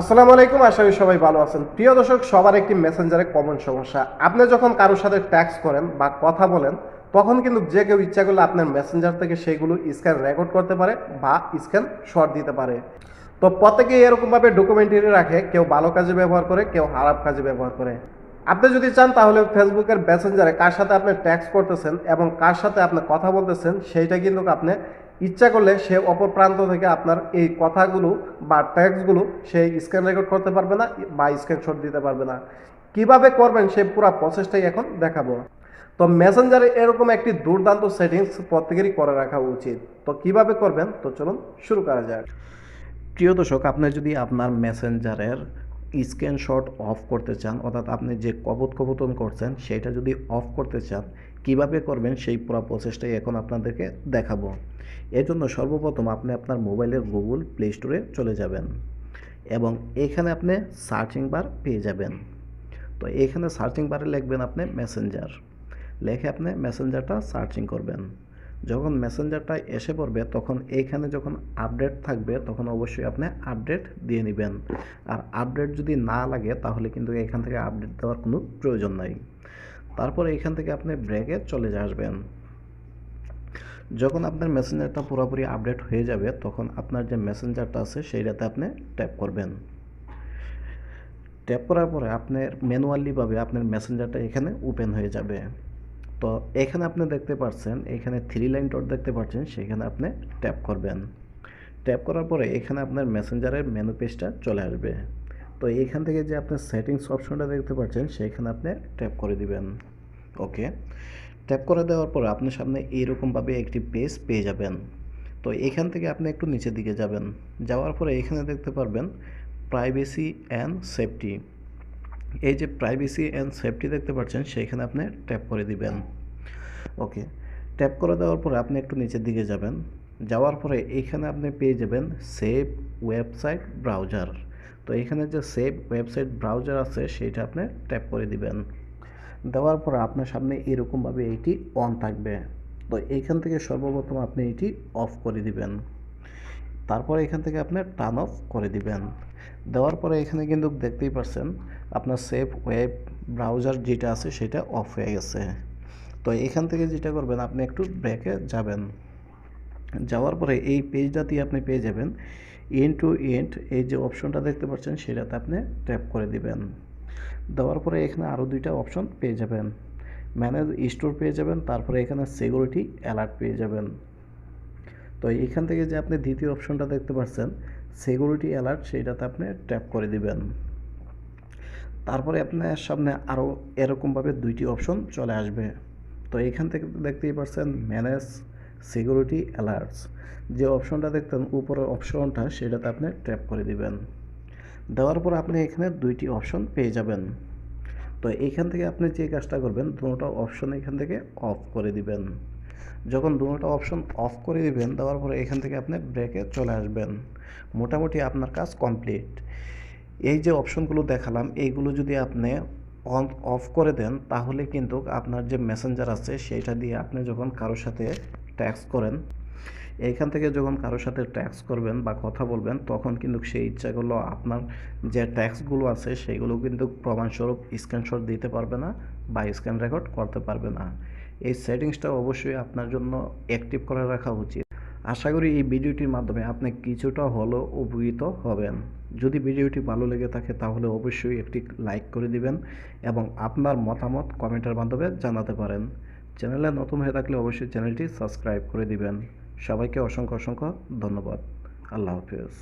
আসসালামু আলাইকুম, আশা করি সবাই ভালো আছেন। প্রিয় দর্শক, সবার একটি মেসেঞ্জারে কমন সমস্যা। আপনি যখন কারোর সাথে ট্যাক্স করেন বা কথা বলেন, তখন কিন্তু যে কেউ ইচ্ছা করলে আপনার মেসেঞ্জার থেকে সেইগুলো স্ক্যান রেকর্ড করতে পারে বা স্ক্যান শর্ট দিতে পারে। তো প্রত্যেকেই এরকমভাবে ডকুমেন্টারি রাখে, কেউ ভালো কাজে ব্যবহার করে, কেউ খারাপ কাজে ব্যবহার করে। আপনি যদি চান তাহলে ফেসবুকের মেসেঞ্জারে কার সাথে আপনি ট্যাক্স করতেছেন এবং কার সাথে আপনি কথা বলতেছেন, সেইটা কিন্তু আপনি ইচ্ছা করলে সে অপর প্রান্ত থেকে আপনার এই কথাগুলো বা ট্যাক্সগুলো সে স্ক্যান রেকর্ড করতে পারবে না বা স্ক্রিনশট দিতে পারবে না। কীভাবে করবেন সে পুরো প্রসেসটাই এখন দেখাবো। তো মেসেঞ্জারে এরকম একটি দুর্দান্ত সেটিংস প্রত্যেকেরই করে রাখা উচিত। তো কীভাবে করবেন? তো চলুন শুরু করা যাক। প্রিয় দর্শক আপনি যদি আপনার মেসেঞ্জারের স্ক্রিনশট অফ করতে চান, অর্থাৎ আপনি যে কবত কবতন করছেন সেটা যদি অফ করতে চান, কীভাবে করবেন সেই পুরো প্রসেসটাই এখন আপনাদেরকে দেখাবো। এর জন্য সর্বপ্রথম আপনি আপনার মোবাইলের গুগল প্লে স্টোরে চলে যাবেন এবং এখানে আপনি সার্চিং বার পেয়ে যাবেন। তো এখানে সার্চিং বারে লিখবেন আপনি মেসেঞ্জার। লেখে আপনি মেসেঞ্জারটা সার্চিং করবেন। যখন মেসেঞ্জারটা এসে পড়বে, তখন এইখানে যখন আপডেট থাকবে, তখন অবশ্যই আপনি আপডেট দিয়ে নেবেন। আর আপডেট যদি না লাগে, তাহলে কিন্তু এখান থেকে আপডেট দেওয়ার কোনো প্রয়োজন নাই। তারপরে এখান থেকে আপনি ব্রেকে চলে আসবেন। যখন আপনার মেসেঞ্জারটা পুরোপুরি আপডেট হয়ে যাবে, তখন আপনার যে মেসেঞ্জারটা আছে, সেইটাতে আপনি ট্যাপ করবেন। ট্যাপ করার পরে আপনার ম্যানুয়ালিভাবে আপনার মেসেঞ্জারটা এখানে ওপেন হয়ে যাবে। তো এখানে আপনি দেখতে পাচ্ছেন এখানে থ্রি লাইন ডট দেখতে পাচ্ছেন সেখানে আপনি ট্যাপ করবেন। ট্যাপ করার পরে এখানে আপনার মেসেঞ্জারের মেনু পেজটা চলে আসবে। তো এখান থেকে যে আপনার সেটিংস অপশনটা দেখতে পাচ্ছেন, সেখানে আপনি ট্যাপ করে দিবেন। ওকে ট্যাপ করে দেওয়ার পর আপনার সামনে এইরকমভাবে একটি পেজ পেয়ে যাবেন। তো এখান থেকে আপনি একটু নিচের দিকে যাবেন। যাওয়ার পরে এখানে দেখতে পারবেন প্রাইভেসি অ্যান্ড সেফটি এই যে প্রাইভেসি অ্যান্ড সেফটি দেখতে পাচ্ছেন, সেইখানে আপনি ট্যাপ করে দিবেন। ওকে ট্যাপ করে দেওয়ার পরে আপনি একটু নিচের দিকে যাবেন। যাওয়ার পরে এইখানে আপনি পেয়ে যাবেন সেভ ওয়েবসাইট ব্রাউজার তো এখানে যে সেভ ওয়েবসাইট ব্রাউজার আছে, সেইটা আপনি ট্যাপ করে দিবেন। দেওয়ার পর আপনার সামনে এরকমভাবে এইটি অন থাকবে। তো এইখান থেকে সর্বপ্রথম আপনি এটি অফ করে দিবেন। তারপর এখান থেকে আপনি টার্ন অফ করে দিবেন। দেওয়ার পরে এখানে কিন্তু দেখতেই পাচ্ছেন আপনার সেফ ওয়েব ব্রাউজার যেটা আছে সেটা অফ হয়ে গেছে। তো এখান থেকে যেটা করবেন, আপনি একটু ব্যাকে যাবেন। যাওয়ার পরে এই পেজটাতেই আপনি পেয়ে যাবেন এন্ড টু এন্ড এই যে অপশনটা দেখতে পাচ্ছেন, সেটাতে আপনি ট্যাপ করে দিবেন। দেওয়ার পরে এখানে আরও দুইটা অপশন পেয়ে যাবেন। ম্যানেজ স্টোর পেয়ে যাবেন, তারপরে এখানে সিকিউরিটি অ্যালার্ট পেয়ে যাবেন। তো এখান থেকে যে আপনি দ্বিতীয় অপশনটা দেখতে পাচ্ছেন সিকিউরিটি অ্যালার্ট সেইটাতে আপনি ট্যাপ করে দিবেন। তারপরে আপনার সামনে আরও এরকমভাবে দুইটি অপশন চলে আসবে। তো এখান থেকে দেখতেই পাচ্ছেন ম্যানেজ সিকিউরিটি অ্যালার্টস যে অপশনটা দেখতেন, উপরের অপশনটা সেটাতে আপনি ট্যাপ করে দিবেন। দেওয়ার পর আপনি এখানে দুইটি অপশন পেয়ে যাবেন। তো এইখান থেকে আপনি যে কাজটা করবেন, দুটো অপশন এখান থেকে অফ করে দিবেন। যখন দুটো অপশন অফ করে দিবেন, দেওয়ার পরে এখান থেকে আপনি ব্রেকে চলে আসবেন। মোটামুটি আপনার কাজ কমপ্লিট এই যে অপশনগুলো দেখালাম, এইগুলো যদি আপনি অন অফ করে দেন, তাহলে কিন্তু আপনার যে মেসেঞ্জার আছে, সেইটা দিয়ে আপনি যখন কারোর সাথে ট্যাক্স করেন, এইখান থেকে যখন কারোর সাথে ট্যাক্স করবেন বা কথা বলবেন, তখন কিন্তু সেই ইচ্ছাগুলো আপনার যে ট্যাক্সগুলো আছে, সেগুলো কিন্তু প্রমাণস্বরূপ স্ক্রিনশট দিতে পারবে না বা স্ক্যান রেকর্ড করতে পারবে না। এই সেটিংসটা অবশ্যই আপনার জন্য অ্যাক্টিভ করে রাখা উচিত। আশা করি এই ভিডিওটির মাধ্যমে আপনি কিছুটা হলেও উপকৃত হবেন। যদি ভিডিওটি ভালো লেগে থাকে তাহলে অবশ্যই একটি লাইক করে দিবেন এবং আপনার মতামত কমেন্টের মাধ্যমে জানাতে পারেন। চ্যানেলে নতুন হয়ে থাকলে অবশ্যই চ্যানেলটি সাবস্ক্রাইব করে দিবেন। সবাইকে অসংখ্য অসংখ্য ধন্যবাদ। আল্লাহ হাফিজ।